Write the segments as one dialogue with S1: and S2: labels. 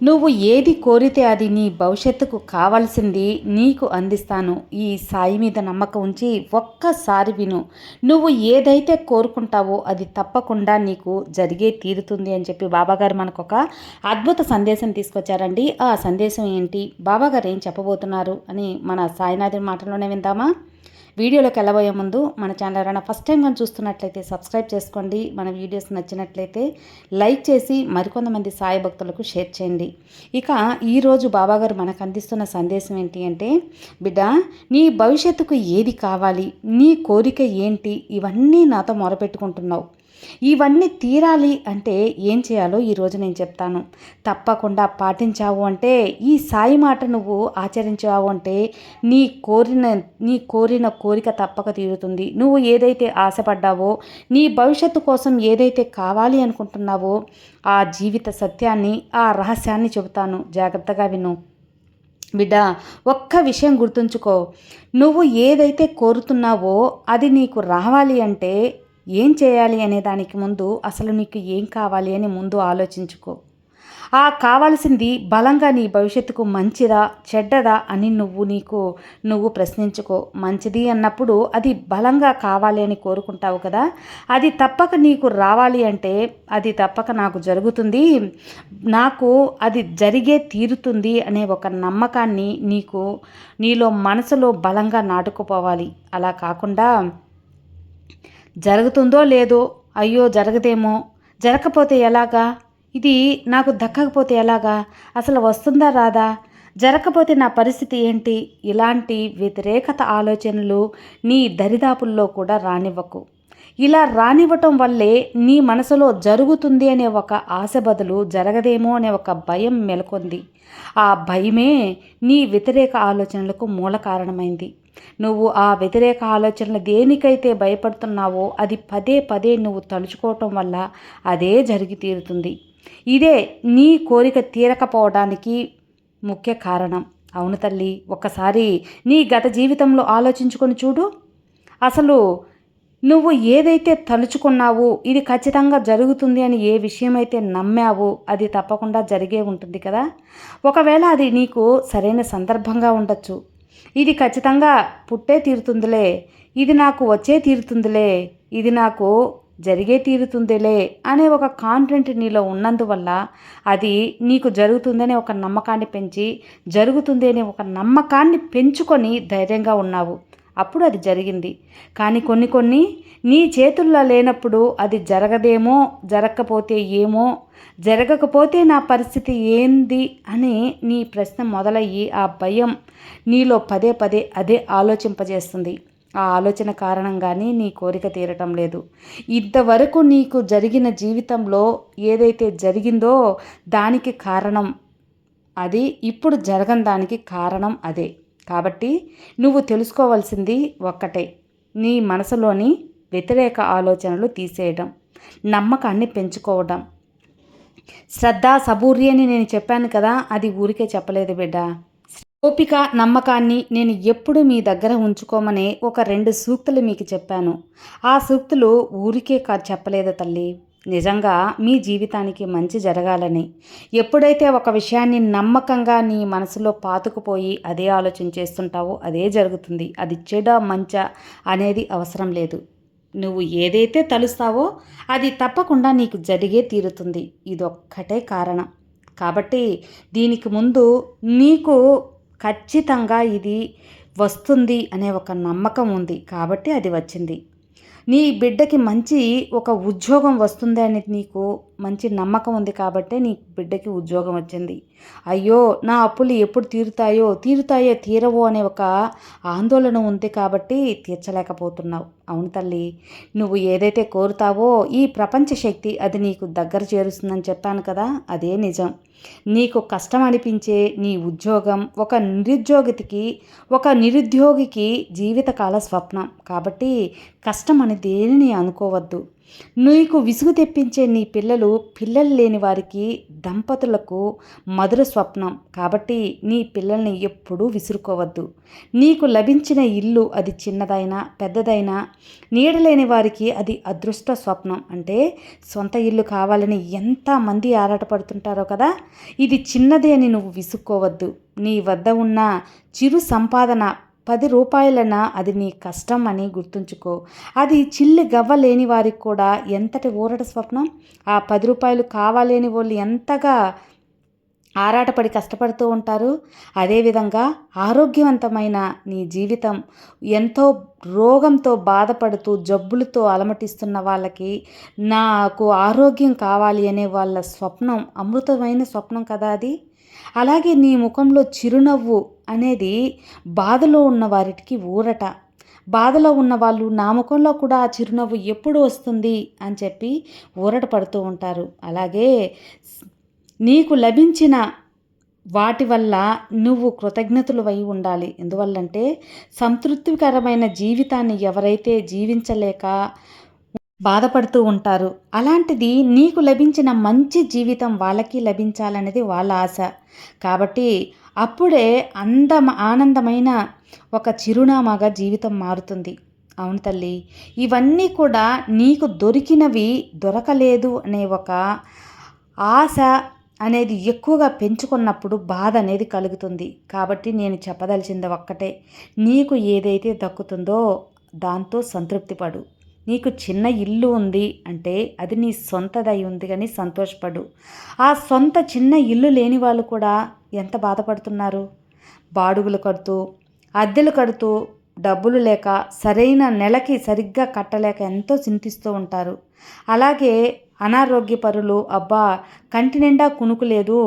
S1: నువ్వు ఏది కోరితే అది నీ భవిష్యత్తుకు కావాల్సింది నీకు అందిస్తాను. ఈ సాయి మీద నమ్మకం ఉంచి ఒక్కసారి విను. నువ్వు ఏదైతే కోరుకుంటావో అది తప్పకుండా నీకు జరిగే తీరుతుంది అని చెప్పి బాబాగారు మనకు ఒక అద్భుత సందేశం తీసుకొచ్చారండి. ఆ సందేశం ఏంటి? బాబాగారు ఏం చెప్పబోతున్నారు అని మన సాయినాథుని మాటల్లోనే విందామా? వీడియోలోకి వెళ్ళబోయే ముందు మన ఛానల్ ఎవరైనా ఫస్ట్ టైం కానీ చూస్తున్నట్లయితే సబ్స్క్రైబ్ చేసుకోండి. మన వీడియోస్ నచ్చినట్లయితే లైక్ చేసి మరికొంతమంది సాయి భక్తులకు షేర్ చేయండి. ఇక ఈరోజు బాబాగారు మనకు అందిస్తున్న సందేశం ఏంటి అంటే బిడ్డ నీ భవిష్యత్తుకు ఏది కావాలి? నీ కోరిక ఏంటి? ఇవన్నీ నాతో మొరపెట్టుకుంటున్నావు. ఇవన్నీ తీరాలి అంటే ఏం చేయాలో ఈరోజు నేను చెప్తాను. తప్పకుండా పాటించావు అంటే ఈ సాయి మాట నువ్వు ఆచరించావు అంటే నీ కోరిన నీ కోరిన కోరిక తప్పక తీరుతుంది. నువ్వు ఏదైతే ఆశపడ్డావో నీ భవిష్యత్తు కోసం ఏదైతే కావాలి అనుకుంటున్నావో ఆ జీవిత సత్యాన్ని ఆ రహస్యాన్ని చెబుతాను. జాగ్రత్తగా విను. బిడ్డ ఒక్క విషయం గుర్తుంచుకో. నువ్వు ఏదైతే కోరుతున్నావో అది నీకు రావాలి అంటే ఏం చేయాలి అనే దానికి ముందు అసలు నీకు ఏం కావాలి అని ముందు ఆలోచించుకో. ఆ కావాల్సింది బలంగా నీ భవిష్యత్తుకు మంచిదా చెడ్డదా అని నువ్వు నీకు నువ్వు ప్రశ్నించుకో. మంచిది అన్నప్పుడు అది బలంగా కావాలి అని కోరుకుంటావు కదా. అది తప్పక నీకు రావాలి అంటే అది తప్పక నాకు జరుగుతుంది నాకు అది జరిగే తీరుతుంది అనే ఒక నమ్మకాన్ని నీకు నీలో మనసులో బలంగా నాటుకుపోవాలి. అలా కాకుండా జరుగుతుందో లేదో అయ్యో జరగదేమో. జరగకపోతే ఎలాగా? ఇది నాకు దక్కకపోతే ఎలాగా? అసలు వస్తుందా రాదా? జరగకపోతే నా పరిస్థితి ఏంటి? ఇలాంటి వ్యతిరేకత ఆలోచనలు నీ దరిదాపుల్లో కూడా రానివ్వకు. ఇలా రానివ్వటం వల్లే నీ మనసులో జరుగుతుంది అనే ఒక ఆశ బదులు జరగదేమో అనే ఒక భయం మెలకొంది ఆ భయమే నీ వ్యతిరేక ఆలోచనలకు మూల కారణమైంది. నువ్వు ఆ వ్యతిరేక ఆలోచనలు దేనికైతే భయపడుతున్నావో అది పదే పదే నువ్వు తలుచుకోవటం వల్ల అదే జరిగి తీరుతుంది. ఇదే నీ కోరిక తీరకపోవడానికి ముఖ్య కారణం. అవును తల్లి ఒక్కసారి నీ గత జీవితంలో ఆలోచించుకొని చూడు. అసలు నువ్వు ఏదైతే తలుచుకున్నావో ఇది ఖచ్చితంగా జరుగుతుంది అని ఏ విషయమైతే నమ్మావో అది తప్పకుండా జరిగే ఉంటుంది కదా. ఒకవేళ అది నీకు సరైన సందర్భంగా ఉండొచ్చు. ఇది ఖచ్చితంగా పుట్టే తీరుతుందిలే. ఇది నాకు వచ్చే తీరుతుందిలే. ఇది నాకు జరిగే తీరుతుందిలే అనే ఒక కాన్ఫిడెంట్ నీలో ఉన్నందువల్ల అది నీకు జరుగుతుందనే ఒక నమ్మకాన్ని పెంచి జరుగుతుంది అనే ఒక నమ్మకాన్ని పెంచుకొని ధైర్యంగా ఉన్నావు. అప్పుడు అది జరిగింది. కానీ కొన్ని కొన్ని నీ చేతుల్లో లేనప్పుడు అది జరగదేమో జరగకపోతే ఏమో జరగకపోతే నా పరిస్థితి ఏంది అని నీ ప్రశ్న మొదలయ్యి ఆ భయం నీలో పదే పదే అదే ఆలోచింపజేస్తుంది. ఆ ఆలోచన కారణంగానే నీ కోరిక తీరటం లేదు. ఇంతవరకు నీకు జరిగిన జీవితంలో ఏదైతే జరిగిందో దానికి కారణం అది ఇప్పుడు జరగని దానికి కారణం అదే. కాబట్టి నువ్వు తెలుసుకోవాల్సింది ఒక్కటే. నీ మనసులోని వ్యతిరేక ఆలోచనలు తీసేయడం నమ్మకాన్ని పెంచుకోవడం. శ్రద్ధ సబూర్య అని నేను చెప్పాను కదా అది ఊరికే చెప్పలేదు బిడ్డ. ఓపిక నమ్మకాన్ని నేను ఎప్పుడు మీ దగ్గర ఉంచుకోమనే ఒక రెండు సూక్తులు మీకు చెప్పాను. ఆ సూక్తులు ఊరికే కాదు చెప్పలేదు తల్లి. నిజంగా మీ జీవితానికి మంచి జరగాలని. ఎప్పుడైతే ఒక విషయాన్ని నమ్మకంగా నీ మనసులో పాతుకుపోయి అదే ఆలోచన చేస్తుంటావో అదే జరుగుతుంది. అది చెడ మంచ అనేది అవసరం లేదు. నువ్వు ఏదైతే తలుస్తావో అది తప్పకుండా నీకు జరిగే తీరుతుంది. ఇదొక్కటే కారణం. కాబట్టి దీనికి ముందు నీకు ఖచ్చితంగా ఇది వస్తుంది అనే ఒక నమ్మకం ఉంది. కాబట్టి అది వచ్చింది. నీ బిడ్డకి మంచి ఒక ఉద్యోగం వస్తుంది అని నీకు మంచి నమ్మకం ఉంది కాబట్టే నీ బిడ్డకి ఉద్యోగం వచ్చింది. అయ్యో నా అప్పులు ఎప్పుడు తీరుతాయో తీరుతాయో తీరవో అనే ఒక ఆందోళన ఉంది కాబట్టి తీర్చలేకపోతున్నావు. అవును తల్లి నువ్వు ఏదైతే కోరుతావో ఈ ప్రపంచ శక్తి అది నీకు దగ్గర చేరుస్తుందని చెప్పాను కదా అదే నిజం. నీకు కష్టం అనిపించే నీ ఉద్యోగం ఒక నిరుద్యోగికి ఒక నిరుద్యోగికి జీవితకాల స్వప్నం. కాబట్టి కష్టం అని దేనిని అనుకోవద్దు. నీకు విసుగు తెప్పించే నీ పిల్లలు పిల్లలు లేని వారికి దంపతులకు మధుర స్వప్నం. కాబట్టి నీ పిల్లల్ని ఎప్పుడూ విసురుకోవద్దు. నీకు లభించిన ఇల్లు అది చిన్నదైనా పెద్దదైనా నీడలేని వారికి అది అదృష్ట స్వప్నం. అంటే సొంత ఇల్లు కావాలని ఎంతమంది ఆరాటపడుతుంటారో కదా? ఇది చిన్నదే అని నువ్వు విసుక్కోవద్దు. నీ వద్ద ఉన్న చిరు సంపాదన పది రూపాయలన? అది నీ కష్టం అని గుర్తుంచుకో. అది చిల్లి గవ్వ లేని వారికి కూడా ఎంతటి ఊరట స్వప్నం? ఆ పది రూపాయలు కావాలేని వాళ్ళు ఎంతగా ఆరాటపడి కష్టపడుతూ ఉంటారు? అదేవిధంగా ఆరోగ్యవంతమైన నీ జీవితం ఎంతో రోగంతో బాధపడుతూ జబ్బులతో అలమటిస్తున్న వాళ్ళకి నాకు ఆరోగ్యం కావాలి అనే వాళ్ళ స్వప్నం అమృతమైన స్వప్నం కదా అది? అలాగే నీ ముఖంలో చిరునవ్వు అనేది బాధలో ఉన్న వారికి ఊరట. బాధలో ఉన్న వాళ్ళు నా ముఖంలో కూడా ఆ చిరునవ్వు ఎప్పుడు వస్తుంది అని చెప్పి ఊరట పడుతూ ఉంటారు. అలాగే నీకు లభించిన వాటి వల్ల నువ్వు కృతజ్ఞతలు అయి ఉండాలి. ఎందువల్లంటే సంతృప్తికరమైన జీవితాన్ని ఎవరైతే జీవించలేక బాధపడుతూ ఉంటారు. అలాంటిది నీకు లభించిన మంచి జీవితం వాళ్ళకి లభించాలనేది వాళ్ళ ఆశ. కాబట్టి అప్పుడే అందమ ఆనందమైన ఒక చిరునామాగా జీవితం మారుతుంది. అవును తల్లి. ఇవన్నీ కూడా నీకు దొరికినవి దొరకలేదు అనే ఒక ఆశ అనేది ఎక్కువగా పెంచుకున్నప్పుడు బాధ అనేది కలుగుతుంది. కాబట్టి నేను చెప్పదలిచింది ఒక్కటే. నీకు ఏదైతే దక్కుతుందో దాంతో సంతృప్తి పడు. నీకు చిన్న ఇల్లు ఉంది అంటే అది నీ సొంతదై ఉంది కానీ సంతోషపడు. ఆ సొంత చిన్న ఇల్లు లేని వాళ్ళు కూడా ఎంత బాధపడుతున్నారు? బాడుగులు కడుతూ అద్దెలు కడుతూ డబ్బులు లేక సరైన నెలకి సరిగ్గా కట్టలేక ఎంతో చింతిస్తూ ఉంటారు. అలాగే అనారోగ్య పరులు అబ్బా కంటి నిండా కునుకు లేదు.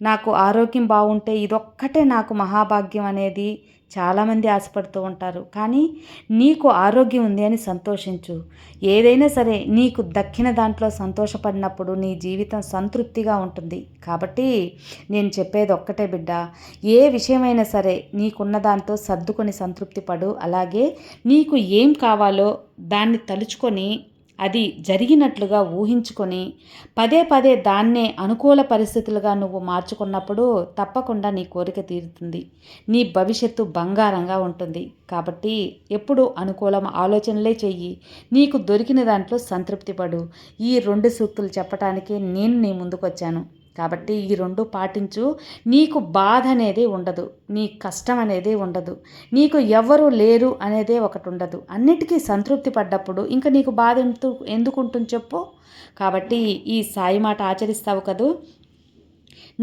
S1: నాకు ఆరోగ్యం బాగుంటే ఇదొక్కటే నాకు మహాభాగ్యం అనేది చాలామంది ఆశపడుతూ ఉంటారు. కానీ నీకు ఆరోగ్యం ఉంది అని సంతోషించు. ఏదైనా సరే నీకు దక్కిన దాంట్లో సంతోషపడినప్పుడు నీ జీవితం సంతృప్తిగా ఉంటుంది. కాబట్టి నేను చెప్పేది ఒక్కటే బిడ్డ ఏ విషయమైనా సరే నీకున్న దాంతో సర్దుకొని సంతృప్తి పడు అలాగే నీకు ఏం కావాలో దాన్ని తలుచుకొని అది జరిగినట్లుగా ఊహించుకొని పదే పదే దాన్నే అనుకూల పరిస్థితులుగా నువ్వు మార్చుకున్నప్పుడు తప్పకుండా నీ కోరిక తీరుతుంది. నీ భవిష్యత్తు బంగారంగా ఉంటుంది. కాబట్టి ఎప్పుడు అనుకూలం ఆలోచనలే చెయ్యి. నీకు దొరికిన దాంట్లో సంతృప్తి పడు. ఈ రెండు సూక్తులు చెప్పటానికే నేను నీ ముందుకొచ్చాను. కాబట్టి ఈ రెండు పాటించు. నీకు బాధ అనేది ఉండదు. నీ కష్టం అనేది ఉండదు. నీకు ఎవరు లేరు అనేదే ఒకటి ఉండదు. అన్నిటికీ సంతృప్తి పడ్డప్పుడు ఇంకా నీకు బాధ ఎందుకు ఉంటుంది చెప్పు. కాబట్టి ఈ సాయి మాట ఆచరిస్తావు కదూ.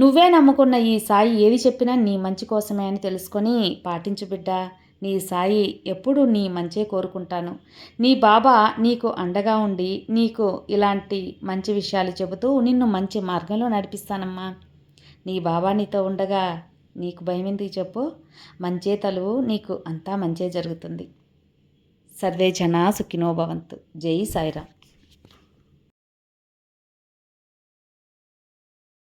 S1: నువ్వే నమ్ముకున్న ఈ సాయి ఏది చెప్పినా నీ మంచి కోసమే అని తెలుసుకొని పాటించు బిడ్డ. నీ సాయి ఎప్పుడు నీ మంచే కోరుకుంటాను. నీ బాబా నీకు అండగా ఉండి నీకు ఇలాంటి మంచి విషయాలు చెబుతూ నిన్ను మంచి మార్గంలో నడిపిస్తానమ్మా. నీ బాబా నీతో ఉండగా నీకు భయం ఎందుకు చెప్పు? మంచే తలువు నీకు అంతా మంచే జరుగుతుంది. సర్వే జనా సుఖినో భవంతు. జై సాయిరామ్.